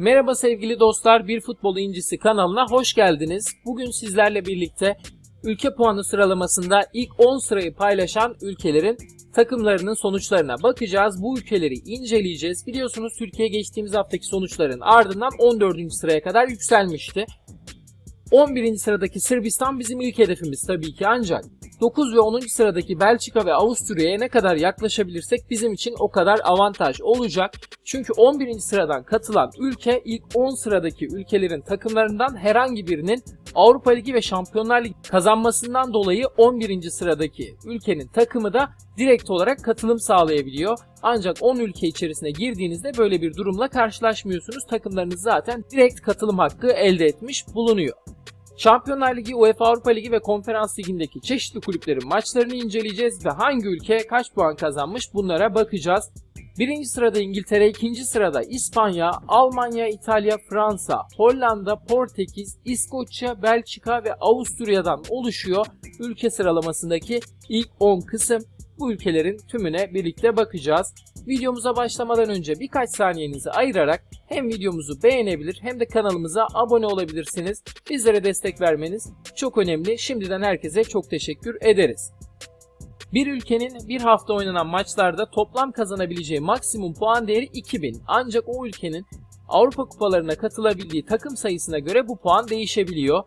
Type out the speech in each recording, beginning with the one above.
Merhaba sevgili dostlar, Bir Futbol İncisi kanalına hoş geldiniz. Bugün sizlerle birlikte ülke puanı sıralamasında ilk 10 sırayı paylaşan ülkelerin takımlarının sonuçlarına bakacağız. Bu ülkeleri inceleyeceğiz. Biliyorsunuz Türkiye geçtiğimiz haftaki sonuçların ardından 14. sıraya kadar yükselmişti. 11. sıradaki Sırbistan bizim ilk hedefimiz tabii ki ancak 9 ve 10. sıradaki Belçika ve Avusturya'ya ne kadar yaklaşabilirsek bizim için o kadar avantaj olacak. Çünkü 11. sıradan katılan ülke ilk 10 sıradaki ülkelerin takımlarından herhangi birinin Avrupa Ligi ve Şampiyonlar Ligi kazanmasından dolayı 11. sıradaki ülkenin takımı da direkt olarak katılım sağlayabiliyor. Ancak 10 ülke içerisine girdiğinizde böyle bir durumla karşılaşmıyorsunuz. Takımlarınız zaten direkt katılım hakkı elde etmiş bulunuyor. Şampiyonlar Ligi, UEFA Avrupa Ligi ve Konferans Ligi'ndeki çeşitli kulüplerin maçlarını inceleyeceğiz ve hangi ülke kaç puan kazanmış bunlara bakacağız. Birinci sırada İngiltere, ikinci sırada İspanya, Almanya, İtalya, Fransa, Hollanda, Portekiz, İskoçya, Belçika ve Avusturya'dan oluşuyor ülke sıralamasındaki ilk 10 kısım. Bu ülkelerin tümüne birlikte bakacağız. Videomuza başlamadan önce birkaç saniyenizi ayırarak hem videomuzu beğenebilir hem de kanalımıza abone olabilirsiniz. Bizlere destek vermeniz çok önemli. Şimdiden herkese çok teşekkür ederiz. Bir ülkenin bir hafta oynanan maçlarda toplam kazanabileceği maksimum puan değeri 2000. Ancak o ülkenin Avrupa kupalarına katılabildiği takım sayısına göre bu puan değişebiliyor.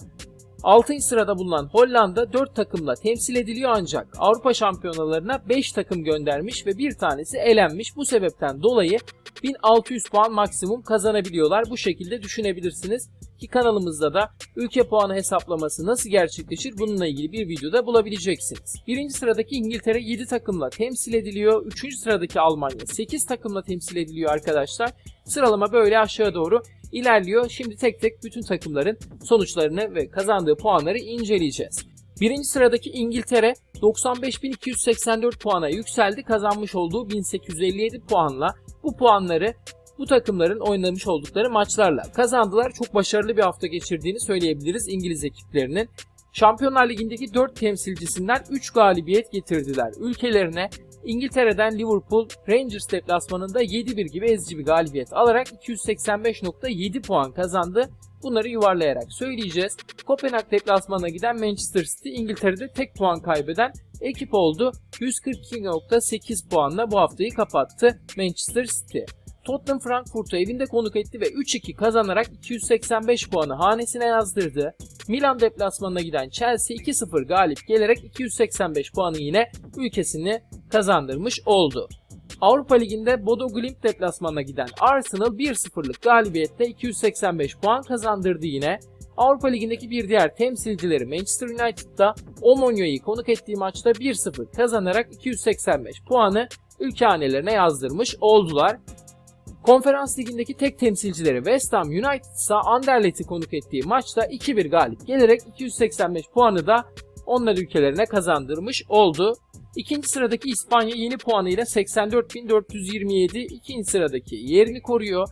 6. sırada bulunan Hollanda 4 takımla temsil ediliyor ancak Avrupa şampiyonalarına 5 takım göndermiş ve bir tanesi elenmiş. Bu sebepten dolayı 1600 puan maksimum kazanabiliyorlar. Bu şekilde düşünebilirsiniz ki kanalımızda da ülke puanı hesaplaması nasıl gerçekleşir bununla ilgili bir videoda bulabileceksiniz. Birinci sıradaki İngiltere 7 takımla temsil ediliyor. Üçüncü sıradaki Almanya 8 takımla temsil ediliyor arkadaşlar. Sıralama böyle aşağı doğru ilerliyor. Şimdi tek tek bütün takımların sonuçlarını ve kazandığı puanları inceleyeceğiz. Birinci sıradaki İngiltere 95.284 puana yükseldi. Kazanmış olduğu 1857 puanla bu puanları bu takımların oynamış oldukları maçlarla kazandılar. Çok başarılı bir hafta geçirdiğini söyleyebiliriz İngiliz ekiplerinin. Şampiyonlar Ligi'ndeki 4 temsilcisinden 3 galibiyet getirdiler ülkelerine. İngiltere'den Liverpool Rangers deplasmanında 7-1 gibi ezici bir galibiyet alarak 285.7 puan kazandı. Bunları yuvarlayarak söyleyeceğiz. Kopenhag deplasmanına giden Manchester City İngiltere'de tek puan kaybeden ekip oldu. 142.8 puanla bu haftayı kapattı Manchester City. Tottenham Frankfurt'u evinde konuk etti ve 3-2 kazanarak 285 puanı hanesine yazdırdı. Milan deplasmanına giden Chelsea 2-0 galip gelerek 285 puanı yine ülkesini kazandırmış oldu. Avrupa Ligi'nde Bodo Glimt deplasmanına giden Arsenal 1-0'lık galibiyette 285 puan kazandırdı yine. Avrupa Ligi'ndeki bir diğer temsilcileri Manchester United'da Omonya'yı konuk ettiği maçta 1-0 kazanarak 285 puanı ülke hanelerine yazdırmış oldular. Konferans ligindeki tek temsilcileri West Ham United ise Anderlet'i konuk ettiği maçta 2-1 galip gelerek 285 puanı da onlar ülkelerine kazandırmış oldu. İkinci sıradaki İspanya yeni puanıyla 84.427 ikinci sıradaki yerini koruyor.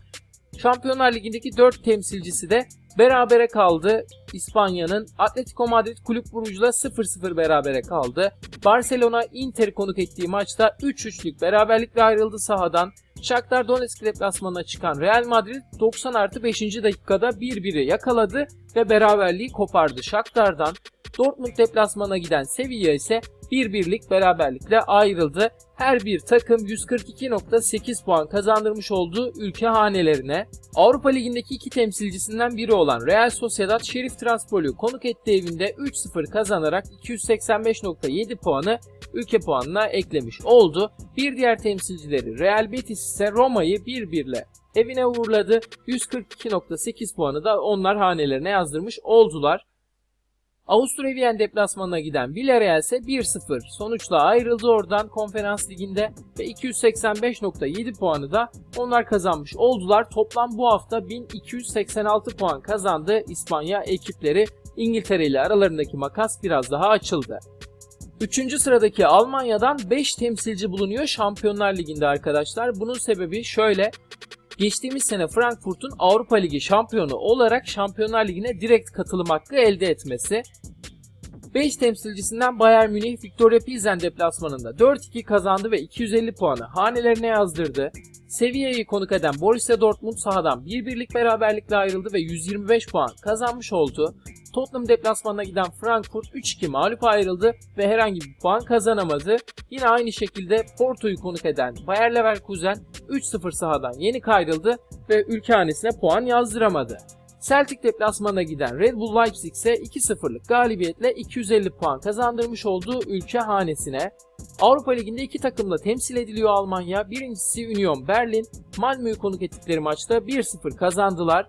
Şampiyonlar Ligi'ndeki 4 temsilcisi de berabere kaldı. İspanya'nın Atletico Madrid Kulüp Brugge'la 0-0 berabere kaldı. Barcelona Inter konuk ettiği maçta 3-3'lük beraberlikle ayrıldı sahadan. Shakhtar Donetsk deplasmanına çıkan Real Madrid 90 artı 5. dakikada 1-1'i yakaladı ve beraberliği kopardı Shakhtar'dan. Dortmund deplasmana giden Sevilla ise 1-1'lik beraberlikle ayrıldı. Her bir takım 142.8 puan kazandırmış olduğu ülke hanelerine. Avrupa Ligi'ndeki iki temsilcisinden biri olan Real Sociedad Şerif Transpol'ü konuk ettiği evinde 3-0 kazanarak 285.7 puanı ülke puanına eklemiş oldu. Bir diğer temsilcileri Real Betis ise Roma'yı 1-1 ile evine uğurladı. 142.8 puanı da onlar hanelerine yazdırmış oldular. Avusturya Viyen deplasmanına giden Villarreal ise 1-0 sonuçla ayrıldı oradan konferans liginde ve 285.7 puanı da onlar kazanmış oldular. Toplam bu hafta 1286 puan kazandı İspanya ekipleri. İngiltere ile aralarındaki makas biraz daha açıldı. Üçüncü sıradaki Almanya'dan 5 temsilci bulunuyor Şampiyonlar Ligi'nde arkadaşlar. Bunun sebebi şöyle. Geçtiğimiz sene Frankfurt'un Avrupa Ligi şampiyonu olarak Şampiyonlar Ligi'ne direkt katılım hakkı elde etmesi. 5 temsilcisinden Bayern Münih Victoria Pilsen deplasmanında 4-2 kazandı ve 250 puanı hanelerine yazdırdı. Sevilla'yı konuk eden Borussia Dortmund sahadan bir birlik beraberlikle ayrıldı ve 125 puan kazanmış oldu. Tottenham deplasmanına giden Frankfurt 3-2 mağlup ayrıldı ve herhangi bir puan kazanamadı. Yine aynı şekilde Porto'yu konuk eden Bayer Leverkusen 3-0 sahadan yenik ayrıldı ve ülke hanesine puan yazdıramadı. Celtic deplasmanına giden Red Bull Leipzig ise 2-0'lık galibiyetle 250 puan kazandırmış olduğu ülke hanesine. Avrupa Ligi'nde iki takımla temsil ediliyor Almanya. Birincisi Union Berlin, Malmö'yü konuk ettikleri maçta 1-0 kazandılar.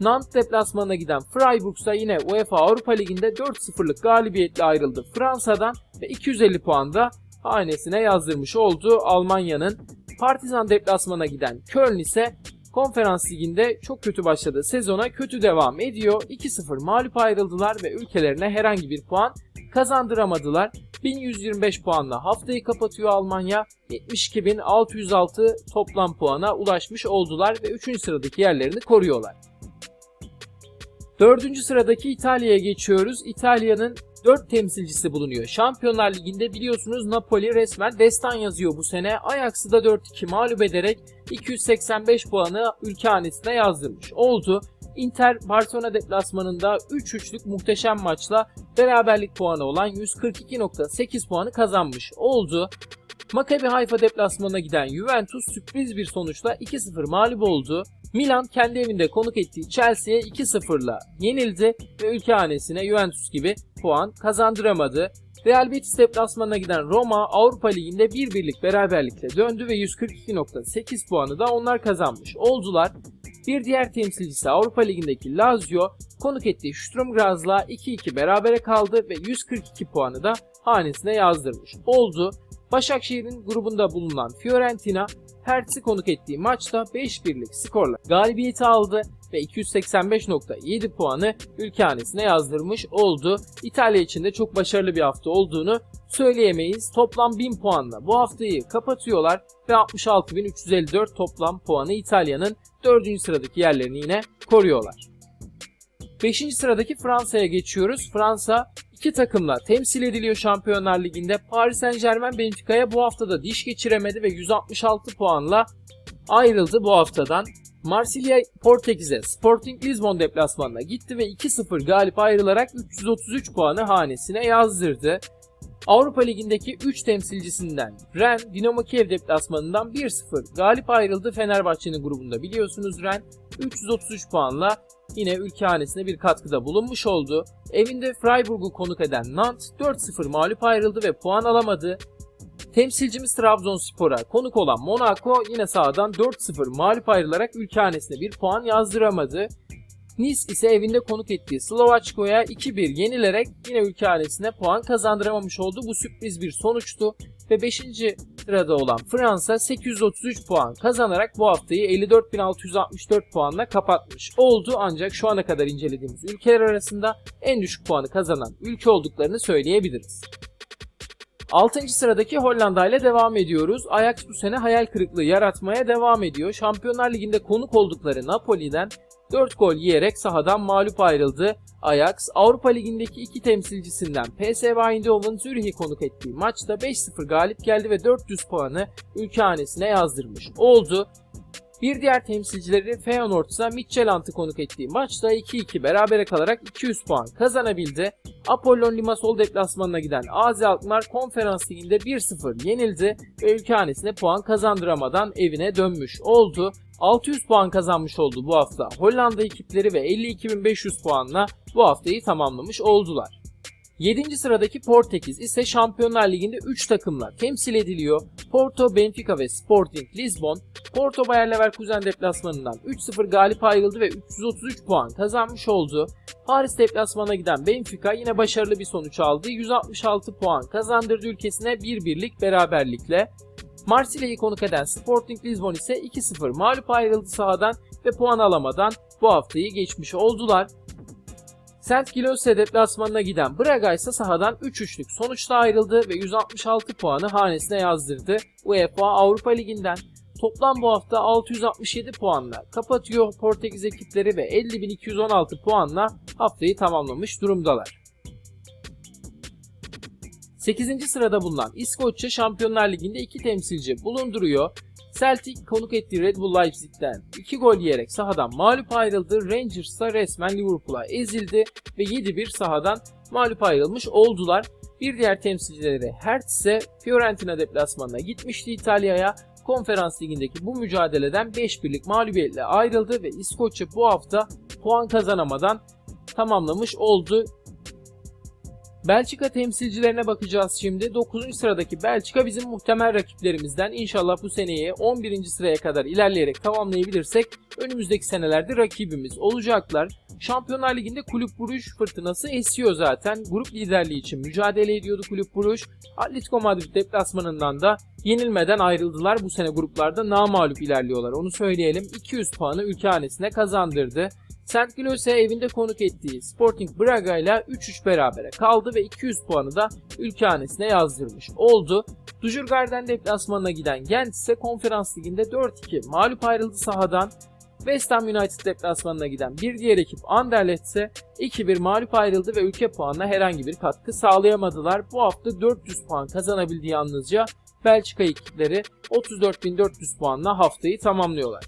Nantes deplasmanına giden Freiburg ise yine UEFA Avrupa Ligi'nde 4-0'lık galibiyetle ayrıldı Fransa'dan ve 250 puan da hanesine yazdırmış oldu Almanya'nın. Partizan deplasmana giden Köln ise Konferans Ligi'nde çok kötü başladığı sezona kötü devam ediyor. 2-0 mağlup ayrıldılar ve ülkelerine herhangi bir puan kazandıramadılar. 1125 puanla haftayı kapatıyor Almanya. 72.606 toplam puana ulaşmış oldular ve 3. sıradaki yerlerini koruyorlar. 4. sıradaki İtalya'ya geçiyoruz. İtalya'nın 4 temsilcisi bulunuyor. Şampiyonlar Ligi'nde biliyorsunuz Napoli resmen destan yazıyor bu sene. Ajax'ı da 4-2 mağlup ederek 285 puanı ülke hanesine yazdırmış oldu. Inter Barcelona deplasmanında 3-3'lük muhteşem maçla beraberlik puanı olan 142.8 puanı kazanmış oldu. Maccabi Haifa deplasmanına giden Juventus sürpriz bir sonuçla 2-0 mağlup oldu. Milan kendi evinde konuk ettiği Chelsea'ye 2-0'la yenildi ve ülke hanesine Juventus gibi puan kazandıramadı. Real Betis deplasmanına giden Roma Avrupa Ligi'nde bir birlik beraberlikle döndü ve 142.8 puanı da onlar kazanmış oldular. Bir diğer temsilcisi Avrupa Ligi'ndeki Lazio konuk ettiği Sturm Graz'la 2-2 berabere kaldı ve 142 puanı da hanesine yazdırmış oldu. Başakşehir'in grubunda bulunan Fiorentina Hertz'i konuk ettiği maçta 5-1'lik skorla galibiyeti aldı ve 285.7 puanı ülke hanesine yazdırmış oldu. İtalya için de çok başarılı bir hafta olduğunu söyleyemeyiz. Toplam 1000 puanla bu haftayı kapatıyorlar ve 66.354 toplam puanı İtalya'nın 4. sıradaki yerlerini yine koruyorlar. 5. sıradaki Fransa'ya geçiyoruz. Fransa iki takımla temsil ediliyor Şampiyonlar Ligi'nde. Paris Saint Germain Benfica'ya bu haftada diş geçiremedi ve 166 puanla ayrıldı bu haftadan. Marsilya Portekiz'e Sporting Lisbon deplasmanına gitti ve 2-0 galip ayrılarak 333 puanı hanesine yazdırdı. Avrupa Ligi'ndeki 3 temsilcisinden Ren, Dinamo Kiev deplasmanından 1-0 galip ayrıldı. Fenerbahçe'nin grubunda biliyorsunuz Ren 333 puanla yine ülke hanesine bir katkıda bulunmuş oldu. Evinde Freiburg'u konuk eden Nantes 4-0 mağlup ayrıldı ve puan alamadı. Temsilcimiz Trabzonspor'a konuk olan Monaco yine sahadan 4-0 mağlup ayrılarak ülke hanesine bir puan yazdıramadı. Nice ise evinde konuk ettiği Slovaçko'ya 2-1 yenilerek yine ülke hanesine puan kazandıramamış oldu. Bu sürpriz bir sonuçtu ve 5. sırada olan Fransa 833 puan kazanarak bu haftayı 54.664 puanla kapatmış oldu. Ancak şu ana kadar incelediğimiz ülkeler arasında en düşük puanı kazanan ülke olduklarını söyleyebiliriz. 6. sıradaki Hollanda ile devam ediyoruz. Ajax bu sene hayal kırıklığı yaratmaya devam ediyor. Şampiyonlar Ligi'nde konuk oldukları Napoli'den 4 gol yiyerek sahadan mağlup ayrıldı. Ajax Avrupa Ligi'ndeki iki temsilcisinden PSV Eindhoven Zürih'i konuk ettiği maçta 5-0 galip geldi ve 400 puanı ülke hanesine yazdırmış oldu. Bir diğer temsilcileri Feyenoord ise Midtjylland'ı konuk ettiği maçta 2-2 berabere kalarak 200 puan kazanabildi. Apollon Limassol deplasmanına giden AZ Alkmaar konferans liginde 1-0 yenildi ve ülke hanesine puan kazandıramadan evine dönmüş oldu. 600 puan kazanmış oldu bu hafta Hollanda ekipleri ve 52.500 puanla bu haftayı tamamlamış oldular. 7. sıradaki Portekiz ise Şampiyonlar Ligi'nde 3 takımla temsil ediliyor. Porto, Benfica ve Sporting Lisbon. Porto Bayer Leverkusen deplasmanından 3-0 galip ayrıldı ve 333 puan kazanmış oldu. Paris deplasmana giden Benfica yine başarılı bir sonuç aldı. 166 puan kazandırdı ülkesine bir birlik beraberlikle. Marsilya'yı konuk eden Sporting Lisbon ise 2-0 mağlup ayrıldı sahadan ve puan alamadan bu haftayı geçmiş oldular. St. Gilloise deplasmanına giden Braga ise sahadan 3-3'lük sonuçla ayrıldı ve 166 puanı hanesine yazdırdı UEFA Avrupa Ligi'nden. Toplam bu hafta 667 puanla kapatıyor Portekiz ekipleri ve 50.216 puanla haftayı tamamlamış durumdalar. 8. sırada bulunan İskoçya Şampiyonlar Ligi'nde iki temsilci bulunduruyor. Celtic konuk ettiği Red Bull Leipzig'ten 2 gol yiyerek sahadan mağlup ayrıldı. Rangers ise resmen Liverpool'a ezildi ve 7-1 sahadan mağlup ayrılmış oldular. Bir diğer temsilcileri Hertz ise Fiorentina deplasmanına gitmişti İtalya'ya. Konferans ligindeki bu mücadeleden 5 birlik mağlubiyetle ayrıldı ve İskoçya bu hafta puan kazanamadan tamamlamış oldu. Belçika temsilcilerine bakacağız şimdi. 9. sıradaki Belçika bizim muhtemel rakiplerimizden. İnşallah bu seneyi 11. sıraya kadar ilerleyerek tamamlayabilirsek önümüzdeki senelerde rakibimiz olacaklar. Şampiyonlar Ligi'nde Kulüp Bruges fırtınası esiyor zaten. Grup liderliği için mücadele ediyordu Kulüp Bruges. Atletico Madrid deplasmanından da yenilmeden ayrıldılar. Bu sene gruplarda namağlup ilerliyorlar. Onu söyleyelim. 200 puanı ülke hanesine kazandırdı. St. Gilloise evinde konuk ettiği Sporting Braga ile 3-3 berabere kaldı ve 200 puanı da ülke hanesine yazdırmış oldu. Dujurgarden deplasmanına giden Gent ise konferans liginde 4-2 mağlup ayrıldı sahadan. West Ham United deplasmanına giden bir diğer ekip Anderlecht ise 2-1 mağlup ayrıldı ve ülke puanına herhangi bir katkı sağlayamadılar. Bu hafta 400 puan kazanabildi yalnızca Belçika ekipleri 34.400 puanla haftayı tamamlıyorlar.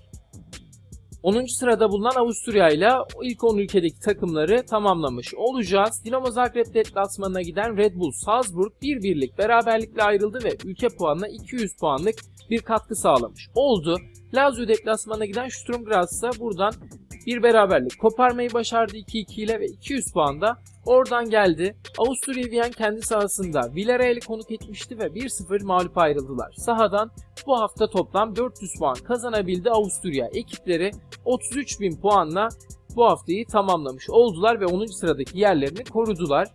10. sırada bulunan Avusturya ile ilk 10 ülkedeki takımları tamamlamış olacağız. Dinamo Zagreb deplasmanına giden Red Bull Salzburg bir birlik beraberlikle ayrıldı ve ülke puanına 200 puanlık bir katkı sağlamış oldu. Lazio deplasmanına giden Sturm Graz ise buradan bir beraberlik koparmayı başardı 2-2 ile ve 200 puan da oradan geldi. Avusturya Wien kendi sahasında Villarreal'i konuk etmişti ve 1-0 mağlup ayrıldılar. Sahadan bu hafta toplam 400 puan kazanabildi Avusturya ekipleri 33 bin puanla bu haftayı tamamlamış oldular ve 10. sıradaki yerlerini korudular.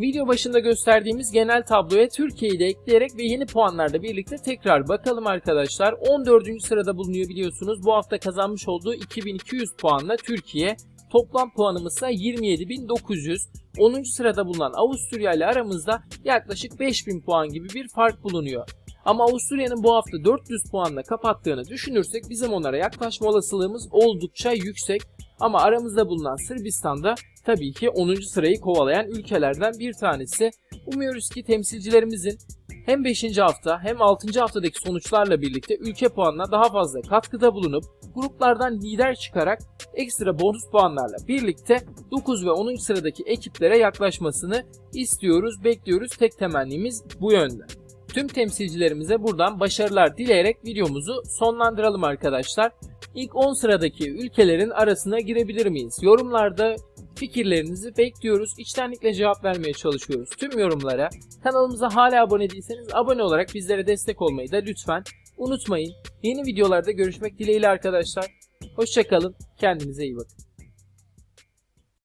Video başında gösterdiğimiz genel tabloya Türkiye'yi de ekleyerek ve yeni puanlarla birlikte tekrar bakalım arkadaşlar. 14. sırada bulunuyor biliyorsunuz. Bu hafta kazanmış olduğu 2200 puanla Türkiye. Toplam puanımız ise 27.900. 10. sırada bulunan Avusturya ile aramızda yaklaşık 5000 puan gibi bir fark bulunuyor. Ama Avusturya'nın bu hafta 400 puanla kapattığını düşünürsek bizim onlara yaklaşma olasılığımız oldukça yüksek. Ama aramızda bulunan Sırbistan'da tabii ki 10. sırayı kovalayan ülkelerden bir tanesi. Umuyoruz ki temsilcilerimizin hem 5. hafta hem 6. haftadaki sonuçlarla birlikte ülke puanına daha fazla katkıda bulunup gruplardan lider çıkarak ekstra bonus puanlarla birlikte 9 ve 10. sıradaki ekiplere yaklaşmasını istiyoruz, bekliyoruz. Tek temennimiz bu yönde. Tüm temsilcilerimize buradan başarılar dileyerek videomuzu sonlandıralım arkadaşlar. İlk 10 sıradaki ülkelerin arasına girebilir miyiz? Yorumlarda fikirlerinizi bekliyoruz. İçtenlikle cevap vermeye çalışıyoruz tüm yorumlara. Kanalımıza hala abone değilseniz abone olarak bizlere destek olmayı da lütfen unutmayın. Yeni videolarda görüşmek dileğiyle arkadaşlar. Hoşçakalın. Kendinize iyi bakın.